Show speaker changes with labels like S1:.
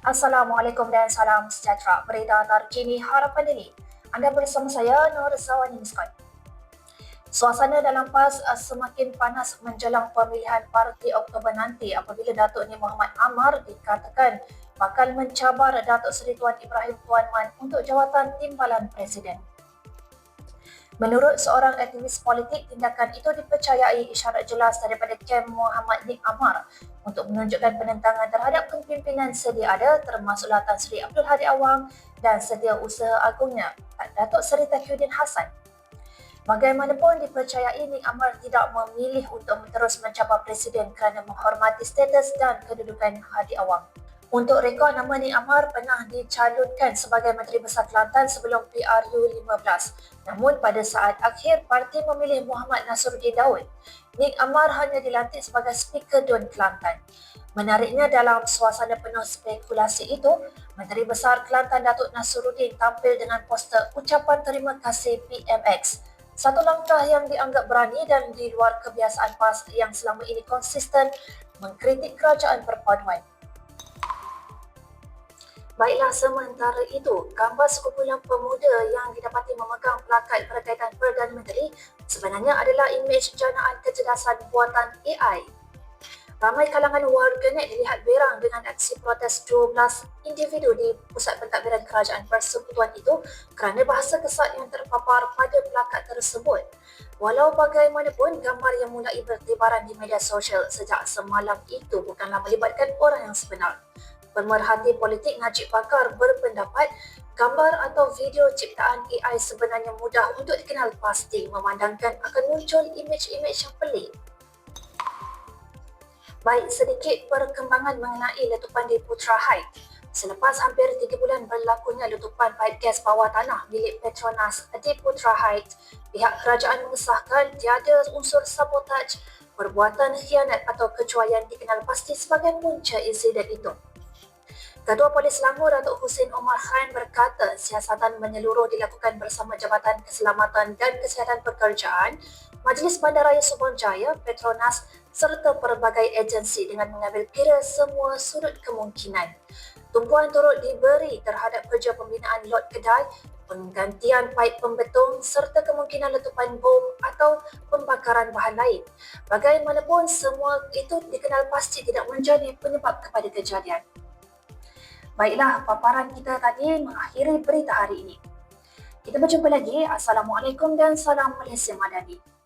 S1: Assalamualaikum dan salam sejahtera. Berita terkini harapan dini. Anda bersama saya Nur Zawani Miskot. Suasana dalam PAS uh, semakin panas menjelang pemilihan parti Oktober nanti apabila Datuk Ni Muhammad Amar dikatakan bakal mencabar Datuk Seri Tuan Ibrahim Tuan Man untuk jawatan timbalan Presiden. Menurut seorang aktivis politik, tindakan itu dipercayai isyarat jelas daripada Kem Muhammad Nik Amar untuk menunjukkan penentangan terhadap kepimpinan sedia ada termasuklah Tan Sri Abdul Hadi Awang dan sedia usaha agungnya Datuk Seri Takyuddin Hassan. Bagaimanapun dipercayai Nik Amar tidak memilih untuk terus mencabar Presiden kerana menghormati status dan kedudukan Hadi Awang. Untuk rekod nama Nik Amar pernah dicalonkan sebagai Menteri Besar Kelantan sebelum PRU 15. Namun pada saat akhir parti memilih Muhammad Nasruddin Daud. Nik Amar hanya dilantik sebagai Speaker Dun Kelantan. Menariknya dalam suasana penuh spekulasi itu, Menteri Besar Kelantan Datuk Nasruddin tampil dengan poster ucapan terima kasih PMX. Satu langkah yang dianggap berani dan di luar kebiasaan PAS yang selama ini konsisten mengkritik kerajaan perpaduan. Baiklah sementara itu, gambar sekumpulan pemuda yang didapati memegang plakat berkaitan Perdana Menteri sebenarnya adalah imej janaan kecerdasan buatan AI. Ramai kalangan warganet dilihat berang dengan aksi protes 12 individu di pusat pentadbiran kerajaan persekutuan itu kerana bahasa kesat yang terpapar pada plakat tersebut. Walau bagaimanapun, gambar yang mulai bertebaran di media sosial sejak semalam itu bukanlah melibatkan orang yang sebenar. Pemerhati politik Najib Bakar berpendapat gambar atau video ciptaan AI sebenarnya mudah untuk dikenal pasti memandangkan akan muncul imej-imej yang pelik. Baik sedikit perkembangan mengenai letupan di Putra Heights. Selepas hampir tiga bulan berlakunya letupan paip gas bawah tanah milik Petronas di Putra Heights, pihak kerajaan mengesahkan tiada unsur sabotaj, perbuatan khianat atau kecuaian dikenal pasti sebagai punca insiden itu. Ketua Polis Selangor Datuk Hussein Omar Khan berkata siasatan menyeluruh dilakukan bersama Jabatan Keselamatan dan Kesihatan Pekerjaan, Majlis Bandaraya Subang Jaya, Petronas serta pelbagai agensi dengan mengambil kira semua sudut kemungkinan. Tumpuan turut diberi terhadap kerja pembinaan lot kedai, penggantian paip pembetung serta kemungkinan letupan bom atau pembakaran bahan lain. Bagaimanapun semua itu dikenal pasti tidak menjadi penyebab kepada kejadian. Baiklah, paparan kita tadi mengakhiri berita hari ini. Kita berjumpa lagi. Assalamualaikum dan salam Malaysia Madani.